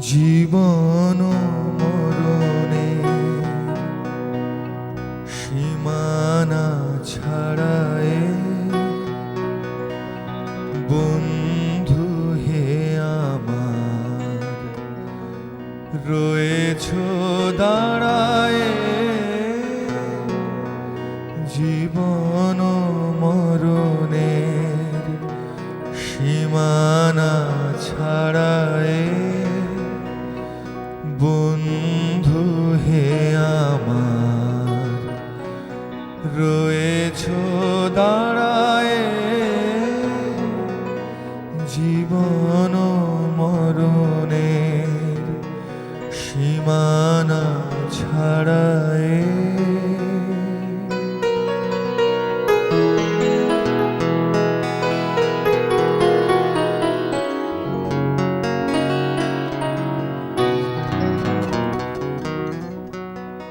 জীবন মরণে সীমানা ছাড়ায় বন্ধু হে আমার রয়েছ দাঁড়ায় জীবন মরণের সীমানা ছাড়ায় বন্ধু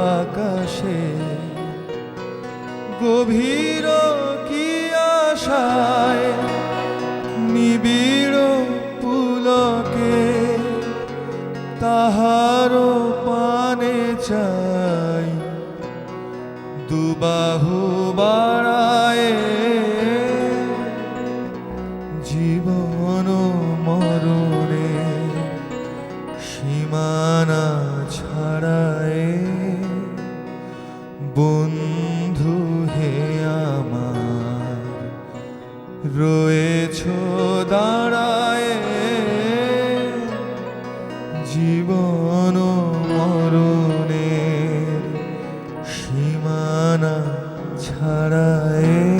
আলোতে ঢাকাশে গভীর কি আশায় নিবিড় পুলকে তাহারও পানে চাই। দুবাহু বাড়ায় বন্ধু হে আমার রয়েছ দাঁড়ায়। জীবন মরণের সীমানা ছাড়ায়।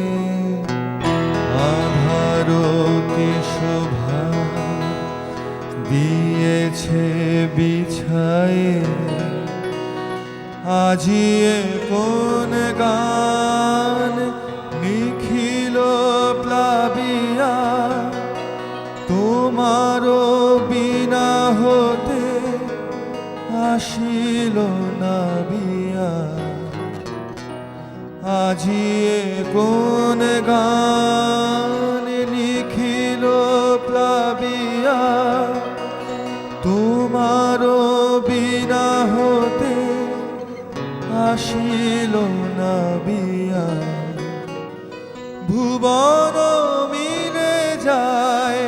দিয়েছে বিছায়ে। আজিয়ে কোন গান? নিখিল প্লাবিয়া, তোমারও বিনা হতে আসিল না বিয়া। আজিয়ে কোন গান? আসিল না বিয়া। ভুবন মিলে যায়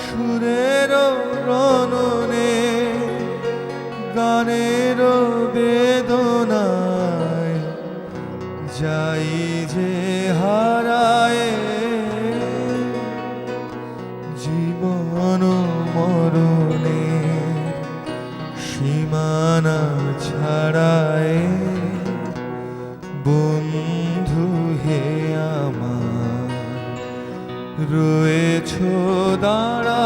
সুরের রননে গানের বেদনায়। যাই যে হারায় সীমানা ছাড়ায় বন্ধু হে আমার রয়েছ দাঁড়া